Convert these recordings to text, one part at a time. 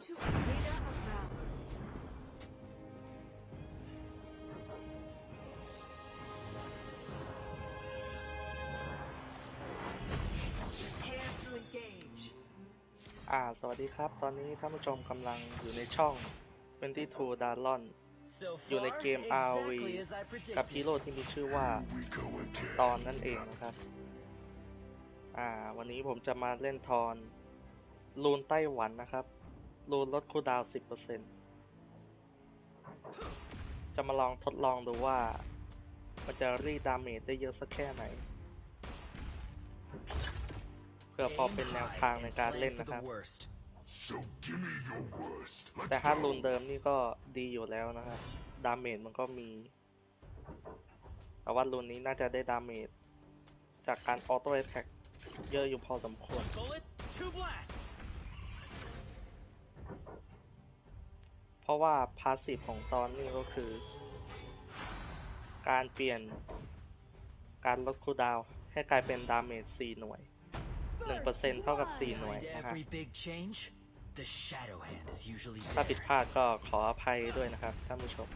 to Arena of Valor. Prepare to engage. อ่า สวัสดีครับ ตอนนี้ท่านผู้ชมกำลังอยู่ในช่อง 22 d a r o n อยู่ในเกม RV กับฮีโร่ที่มีชื่อว่าตอนนั่นเองนะครับ อ่า วันนี้ผมจะมาเล่นทอนลูนไต้หวันนะครับ ลูนลดคูลดาวน์10%จะมาลองทดลองดูว่า มันจะรีดดาเมจได้เยอะสักแค่ไหน เพื่อพอเป็นแนวทางในการเล่นนะครับ So give me your worst. Let's แต่ถ้า go. รูนเดิมนี่ก็ดีอยู่แล้วนะครับ ดาเมจมันก็มี แต่ว่ารูนนี้น่าจะได้ดาเมจจากการออโต้ a อ t แทกเยอะอยู่พอสมควร เพราะว่าพาสซีฟของตอนนี้ก็คือ การเปลี่ยนการลดคูลดาวน์ให้กลายเป็นดาเมจ 4 หน่วย 1%เท่ากับ 4 หน่วย Behind นะฮะ every big change, the shadow hand is usually ถ้าผิด there. พลาดก็ขออภัยด้วยนะครับท่านผู้ชม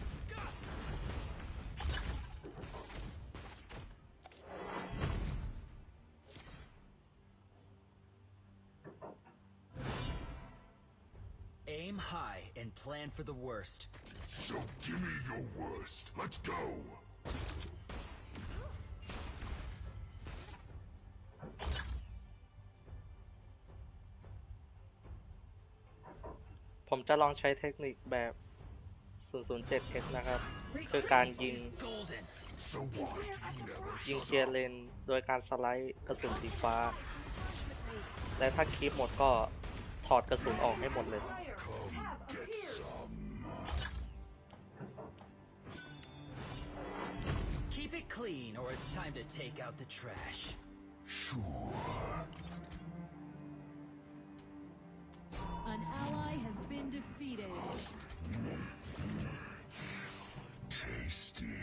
plan for the worst. So give me your worst. Let's go. ผมจะลองใช้เทคนิคแบบ 007X นะครับ คือการยิง Golden. So what? You never ยิง shut เคลียร์เลน โดยการสไลด์กระสุนสีฟ้า และถ้าคลิปหมดก็ถอดกระสุนออกให้หมดเลย clean or it's time to take out the trash. Sure. An ally has been defeated. Tasty.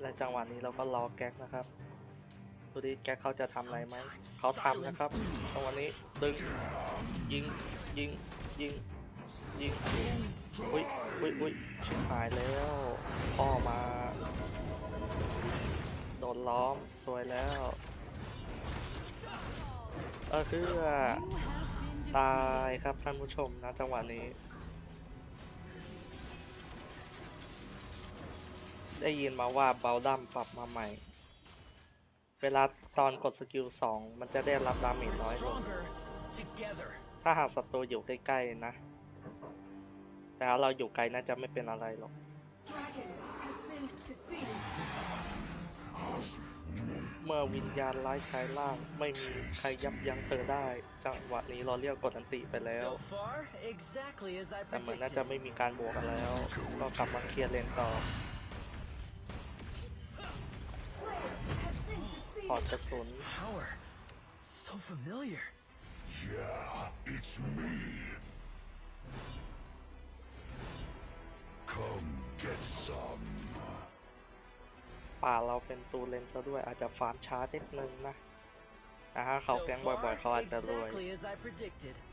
และจังหวะนี้เราก็รอแก๊กนะครับ ดูดิแก๊กเขาจะทำอะไรไหม เขาทำนะครับ จังหวะนี้ดึง ยิง ยิง ยิง ยิง อุ้ยอุ้ยอุ้ยชิบหายแล้วพ่อมาโด นล้อมสวยแล้ว เออคือตายครับท่านผู้ชมนะจังหวะนี้ ได้ยินมาว่าเบลดัมปรับมาใหม่ เวลาตอนกดสกิล 2 มันจะได้รับดาเมจน้อยลงถ้าหากศัตรูอยู่ใกล้ ๆ นะ แต่เราอยู่ไกลน่าจะไม่เป็นอะไรหรอก เมื่อวิญญาณร้ายกายล่าง ไม่มีใครยับยั้งเธอได้ จังหวะนี้เราเรียกกดอันติไปแล้ว So far, exactly as I แต่เหมือนน่าจะ predicted. ไม่มีการบวกกันแล้ว ก็กลับมาเคลียร์เลนต่อ Slayer has been ถอด defeated. กระสุน Power. So familiar. Yeah, it's me. Come get some. ป่าเราเป็นตูเลนซะด้วยอาจจะฟาร์มช้านิดนึงนะแต่ถ้าเขา So แก๊ง far, บ่อยๆเขาอาจจะรวย exactly as I predicted. Here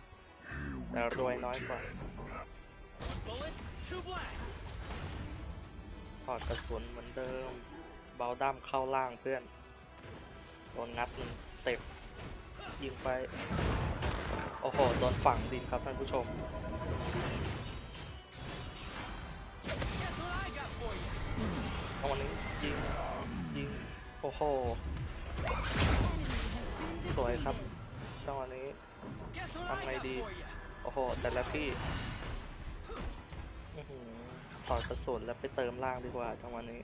we แต่ร go วยน้อยกว่า again. Bullet, two blasts. ถอดกระสุนเหมือนเดิม เบาดั้มเข้าล่างเพื่อนโดนงัดหนึ่งสเต็ปยิงไป โอ้โห โดนฝังดินครับท่านผู้ชม อ้โห สวยครับจังหวะนี้ Guess what Ang I got ID. for you? โอ้โห แต่ละที่อื้อหือถอดกระสุนแล้วไปเติมล่างดีกว่าจังหวะนี้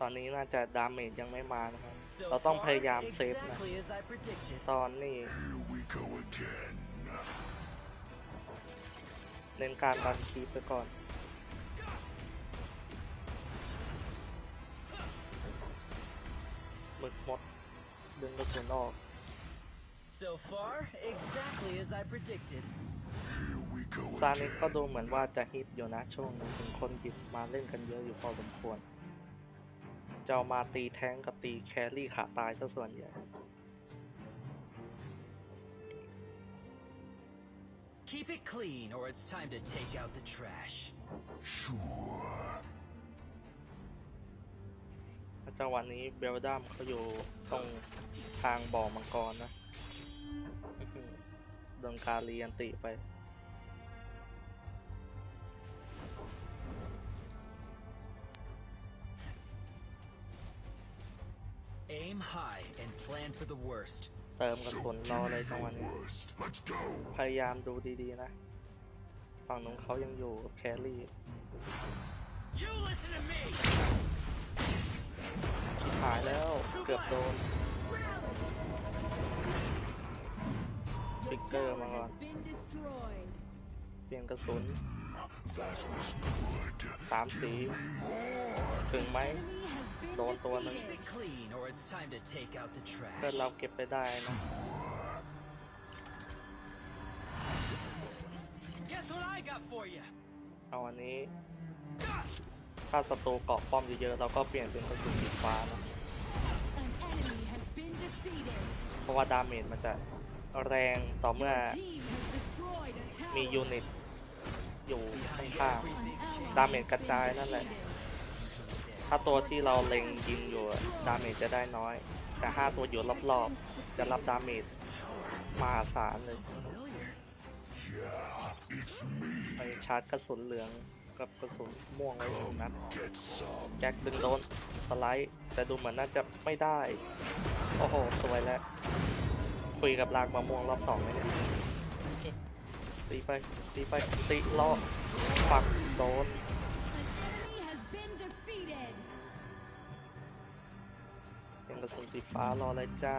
ตอนนี้น่าจะดาเมจยังไม่มานะครับ เราต้องพยายามเซฟนะ ตอนนี้เน้นการดันคีปไปก่อน หมึกหมดดึงกระสุนออก So far, exactly as I predicted. Here we go ซานิก again. ก็ดูเหมือนว่าจะฮิตอยู่นะช่วงนี้ถึงคนหยิบมาเล่นกันเยอะอยู่พอสมควร จะเอามาตีแท้งกับตีแครี่ขาตายซะส่วนใหญ่ Keep it clean, or it's time to take out the trash. Sure. จังหวะนี้เบลดัมเขาอยู่ตรงทางบ่อมังกรนะอื้อหือโดนการเรียนติไป Aim high and plan for the worst. เติมกระสุนรอเลยจังหวะ Your นี้ worst. Let's go. พยายามดูดีๆนะ ฝั่งนู้นเขายังอยู่กับแครี่ You listen to me! หายแล้วเกือบโดน Your Victor, tower mga- has been destroyed. เปลี่ยนกระสุน That was good. สามสี ถึงไหม Enemy has been โดนตัวหนึง Keep it clean, or it's time to take out the เพื่อน trash. เราเก็บไปได้นะ Guess what I got for you? เอาอันนี้ ถ้าศัตรูเกาะป้อมเยอะๆเราก็เปลี่ยนเป็นกระสุนสีฟ้านะเพราะว่าดาเมจมันจะแรงต่อเมื่อมียูนิตอยู่ข้าง every big An ally change, ดาเมจกระจายนั่นแหละ ถ้าตัวที่เราเล็งยิงอยู่ดาเมจจะได้น้อย แต่ห้าตัวอยู่รอบๆ จะรับดาเมจมหาศาลเลยไปชาร์จกระสุนเหลือง กับกระสุนม่วงไว้หนึ่งนัด Get some. แจ็คดึงโดนสไลด์ แต่ดูเหมือนน่าจะไม่ได้ โอ้โห สวยแล้ว คุยกับลากมะม่วงรอบสองเลยเนี่ยตีไป ตีไป ตีล่อปักโดน An enemy has been defeated. เป็นกระสุนสีฟ้ารอเลยจ้า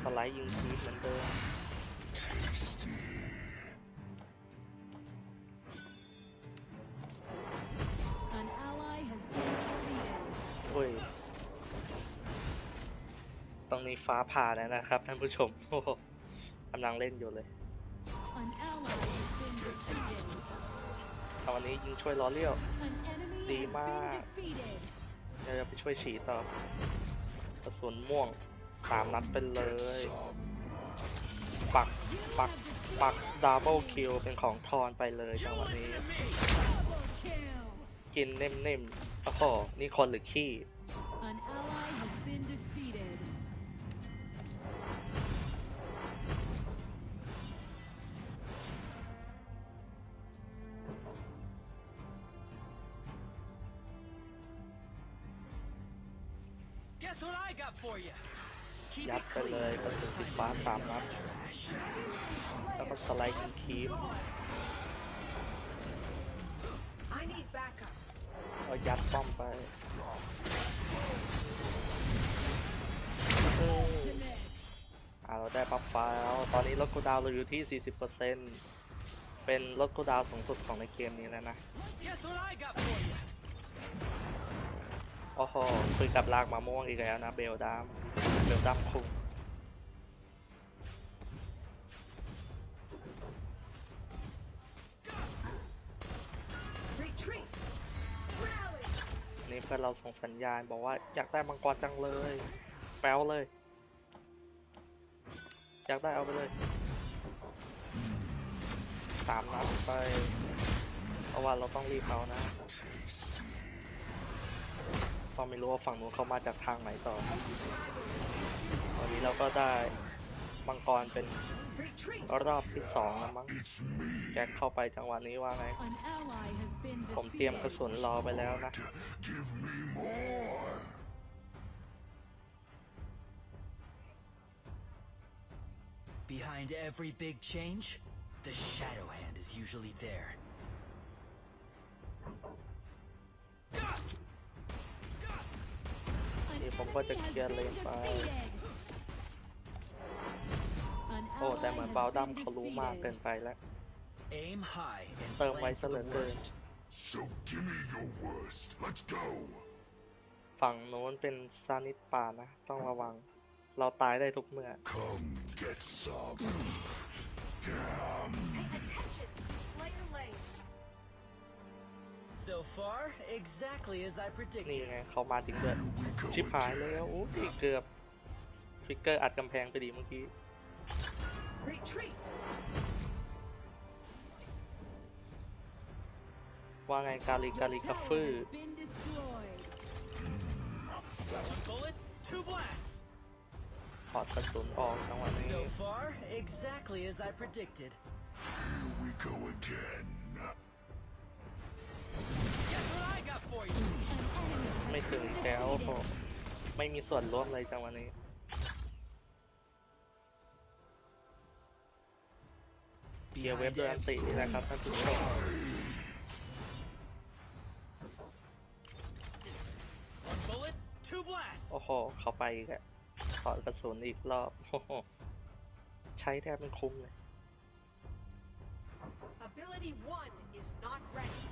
สไลด์ยิงคีบเหมือนเดิม ฟ้าผ่าแล้วนะครับ ท่านผู้ชมกำลังเล่นอยู่เลย An ally has been defeated. เอาวันนี้ยิงช่วยล้อเลี้ยว An enemy Đi has mà. been defeated. เดี๋ยวจะไปช่วยฉีต่อกระสุนม่วงสามนัดไปเลย ปัก ปัก ปักดับเบิลคิวเป็นของทอนไปเลยจังหวะนี้ กินเน่มๆโอ้โหนี่คนหรือขี้ ยัดไปเลยกระสุนสีฟ้าสามนัดแล้วก็สไลด์ยิงคีบ I need backup. เอายัดป้อมไปอ่าเราได้บัฟฟ้าแล้ว ตอนนี้ลดกูดาวเราอยู่ที่ 40%เป็นลดกูดาวสูงสุดของในเกมนี้แล้วนะโอ้โหคุยกับลากมะม่วงอีกแล้วนะเบลดาม เบลดามคุง Retreat. Rally. นี่เพื่อนเราส่งสัญญาณบอกว่าอยากได้มังกรจังเลย แป๊วเลย อยากได้เอาไปเลยสามนัดไปเพราะว่าเราต้องรีบเอานะเพราไม่รู้ว่าฝั่งนู้นเขามาจากทางไหนต่อ นนี้เราก็ได้มังกรเป็น Retreat. รอบที่สองแล้วมั้ง It's me. แจ็คเข้าไปจังหวะนี้ว่าไง An ally has been ผมเตรียมกระ defeated. สุนรอไปแล้วนะ Give me more. Behind every big change, the shadow hand is usually there. นี่ผมก็จะเคลียร์เลนไป An โอ้แต่ ally เหมือน has บาวดัม been เขารู้มากเกิน defeated. ไปแล้ว Aim high and Tao plan quay for sao the lên đây? worst. So give me your worst. Let's go. ฝั่งโน้นเป็นซานิสป่านะ ต้องระวัง เราตายได้ทุกเมื่อ Come get some. Pay attention to Slayer Lane. So far, exactly as I นี่ predicted. ไงเขามาจริงด้วยชิบหายแล้วโอ้ยเกือบฟิกเกอร์อัดกำแพงไปดีเมื่อกี้ Retreat. ว่าไงกาลิกาลิกาฟือ Been destroyed. One bullet, two blasts. ถอดกระสุนออกจังหวะนี้ So far, exactly as I predicted. Here we go again. Guess what I got for you? ไม่ถึงแล้วโอ้โหไม่มีส่วนร่วมเลยจังหวะนี้ เคลียร์เว็บ Behind ด้วยอัน every ตินี่นะครับท่านผู้ชม One bullet, two blasts. โอ้โห เข้าไปอีกอะถอดกระสุนอีกรอบโอ้โหใช้แทบไม่คุ้มเลย Ability 1 is not ready.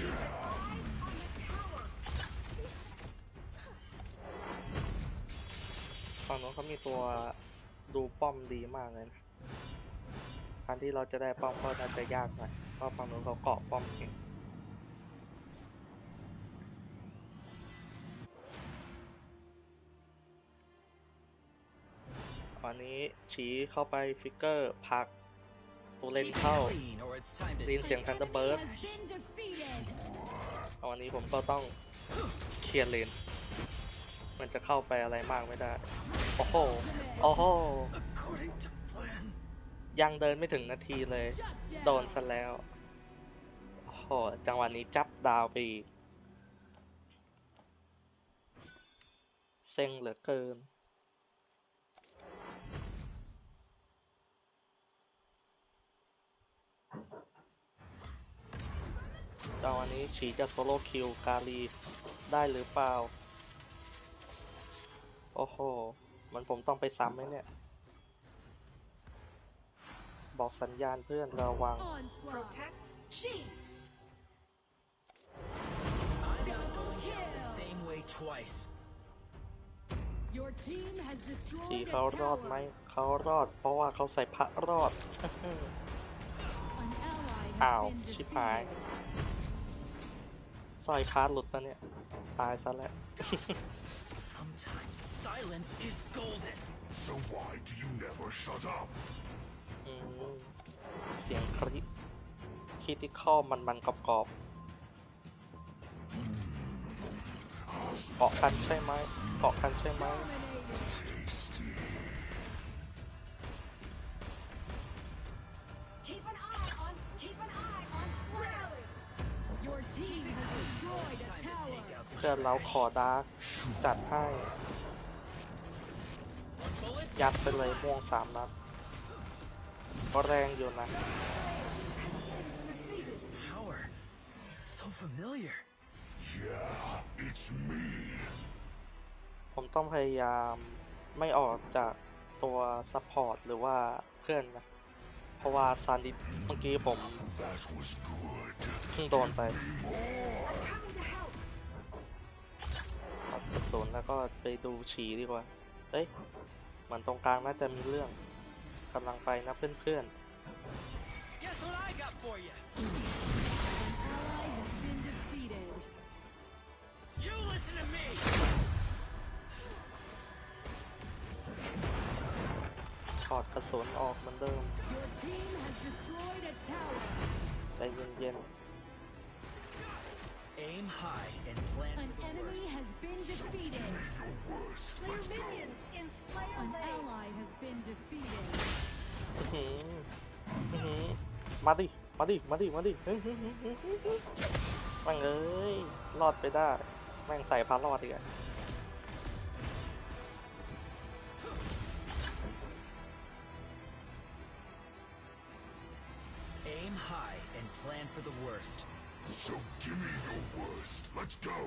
Eye ฝั่งนู้นเขามีตัวดูป้อมดีมากเลยนะการที่เราจะได้ป้อมก็น่าจะยากหน่อยเพราะฝั่งนู้นเขาเกาะป้อมเก่งตอนนี้ชี้เข้าไปฟิกเกอร์ผลักตัวเล่น Keep it เข้า clean, or it's time to ได้ยินเสียง An Thunderbird enemy has been defeated. เอาวันนี้ผมก็ต้องเคลียร์เลน มันจะเข้าไปอะไรมากไม่ได้ โอ้โห โอ้โห ยังเดินไม่ถึงนาทีเลย โดนซะแล้ว โอ้โห จังหวะนี้จับดาวไปอีกเซ็งเหลือเกินจังหวะนี้ฉีจะโซโล่คิวกาลีได้หรือเปล่า โอ้โห มันผมต้องไปซ้ำไหมเนี่ย บอกสัญญาณเพื่อนระวัง Onslaught. Protect Chi. I'm not Double going down the kill. same way twice. Your team has ที destroyed a เขารอดไหม tower. เขารอด เพราะว่าเขาใส่พระรอด An ally Ow, has been ชิบหาย defeated. สร้อยพาร์ทหลุดปะเนี่ย ตายซะแล้ว Sometimes silence is golden. So why do you never shut up? อืมเสียงคลิปคิดที่เข้ามันมันๆกรอบๆเกาะกันใช่ไหมเกาะกันใช่ไหม Dominated. Tasty. Keep an eye on keep an eye on Slayer. Your team has destroyed a Time to tower. take out the เพื่อนเราขอดาร์กจัดให้ One bullet, ยัดไปเลยม่วงสามนัดก็แรงอยู่นะ this power. So familiar. Yeah, it's me. ผมต้องพยายามไม่ออกจากตัวซัพพอร์ตหรือว่าเพื่อนนะ เพราะว่าซานดิเมื่อกี้ผม That was good. เพิ่งโดนไป Coming to help. ตัดกระสุนแล้วก็ไปดูฉีดีกว่าเฮ้ยเห หมือนตรงกลางน่าจะมีเรื่องกำลังไปนะเพื่อนๆถอดกระสุนออกเหมือนเดิม ใจเย็นๆ high and plan An for the enemy worst. has been defeated. Your worst. Clear Let's go. minions in Slayer An lane. ally has been defeated. ๆอื้อหืออื้อหือมาดิมาดิมาดิมาดิอื้อหือหือหือหือหือแม่งเอ้ยรอดไปได้ แม่งใส่พารอดอีกอะ Aim high and plan for the worst. So give me your worst. Let's go.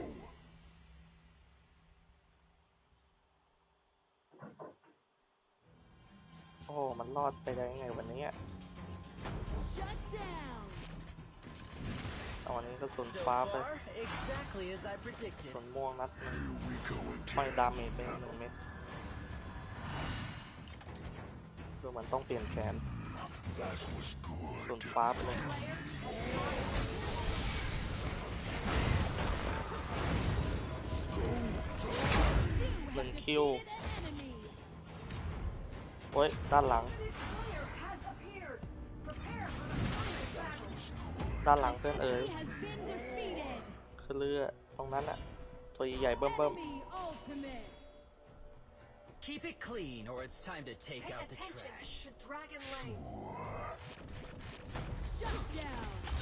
โอ้โหมันรอดไปได้ยังไงวันนี้ Shut down. เอาวันนี้กระสุน So ฟ้าไป far, exactly as I กระ predicted. สุนม่วงนัดหนึง Here we go ไม่ again. ดาเมจไปหนึ่งเม็ดดูเหมันต้องเปลี่ยนแผน That was ส่วน good. ฟ้าไปเลย หนึ่งคิวโอ้ย ด้านหลัง ด้านหลังเพื่อนเอ๋ยคือเลือดตรงนั้นอะตัวใหญ่เบิ่มเบิ่ม Keep it clean, or it's time to take Pay out the trash. Dragon Lane. Shut down.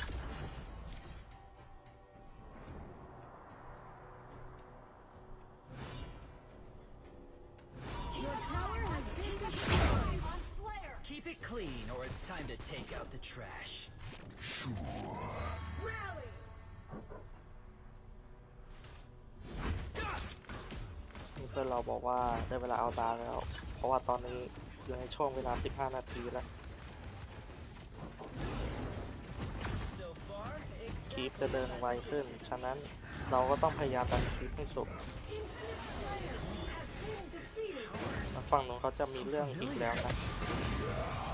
Clean, or it's time to take out the trash. Rally. ๆนี่เพื่อนเราบอกว่าได้เวลาเอาดาร์กแล้ว เพราะว่าตอนนี้อยู่ในช่วงเวลา 15 นาทีแล้ว So far, คลิป exactly จะเดิน as I ไวขึ้น predicted. ฉะนั้นเราก็ต้องพยายามดันคลิปให้สุด Infinite Slayer has been defeated. ฝั่งนู้นเขาจะมีเรื่องอีกแล้วนะ It's me.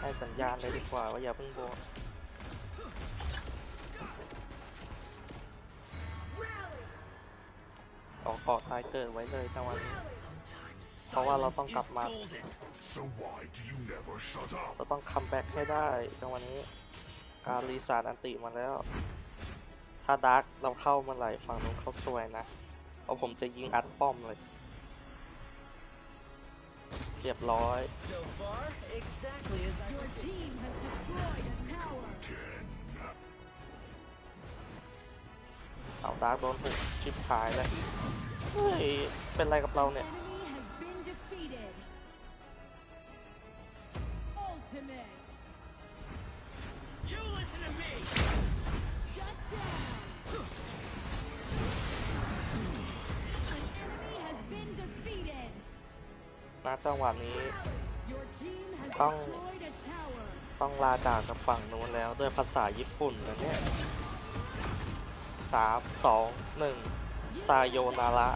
ให้สัญญาณเลยดีกว่าว่าอย่าเพิ่งโบก Rally. ออกเกาะตายเกิดไว้เลยจังหวะนี้ Sometimes เพราะว่าเรา silence ต้องกลับ is มา golden. So why do you never shut up? เราต้องคัมแบ็กให้ได้จังหวะนี้ การรีสาร์ทอันติมาแล้ว ถ้าดาร์กเราเข้าเมื่อไหร่ฝั่งนู้นเขาสวยนะเพราะผมจะยิงอัดป้อมเลย เรียบร้อย So far, exactly as I Your predicted. team has destroyed a tower. เอาดาร์กโดนหุบชิปหายเลยเฮ้ย เป็นไรกับเราเนี่ย จังหวะนี้ Your team has ต้อง- destroyed a tower. ต้องลาจากกับฝั่งนู้นแล้วด้วยภาษาญี่ปุ่นนะเนี่ยสามสองหนึ่งซาโยนาระ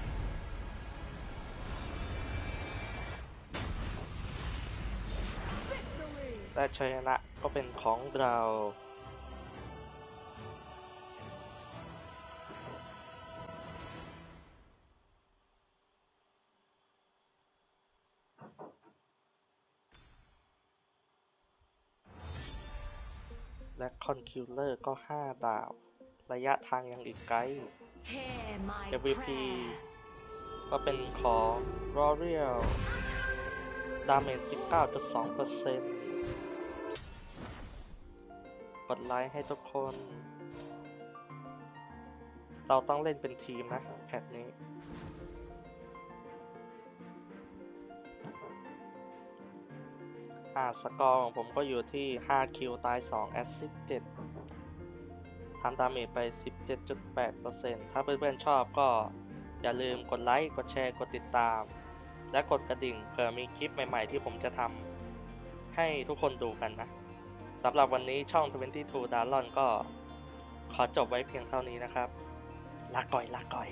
Victory. และชัยชนะก็เป็นของเรา และคอนคิวเลอร์ก็ 5 ดาว ระยะทางยังอีกไกล Hear my MVP prayer. ก็เป็นของ r o r i a l ดาเมจ19.2%กดไลค์ให้ทุกคน เราต้องเล่นเป็นทีมนะ แพทนี้ อ่าสกอร์ของผมก็อยู่ที่ 5 คิวตาย 2 แอสซิส7ทำดาเมจไป 17.8%ถ้าเพื่อนๆชอบก็อย่าลืมกดไลค์ กดแชร์ กดติดตาม และกดกระดิ่งเผื่อมีคลิปใหม่ๆ ที่ผมจะทำให้ทุกคนดูกันนะสำหรับวันนี้ช่อง 22 d a r l o n ก็ขอจบไว้เพียงเท่านี้นะครับลาก่อยลาก่อย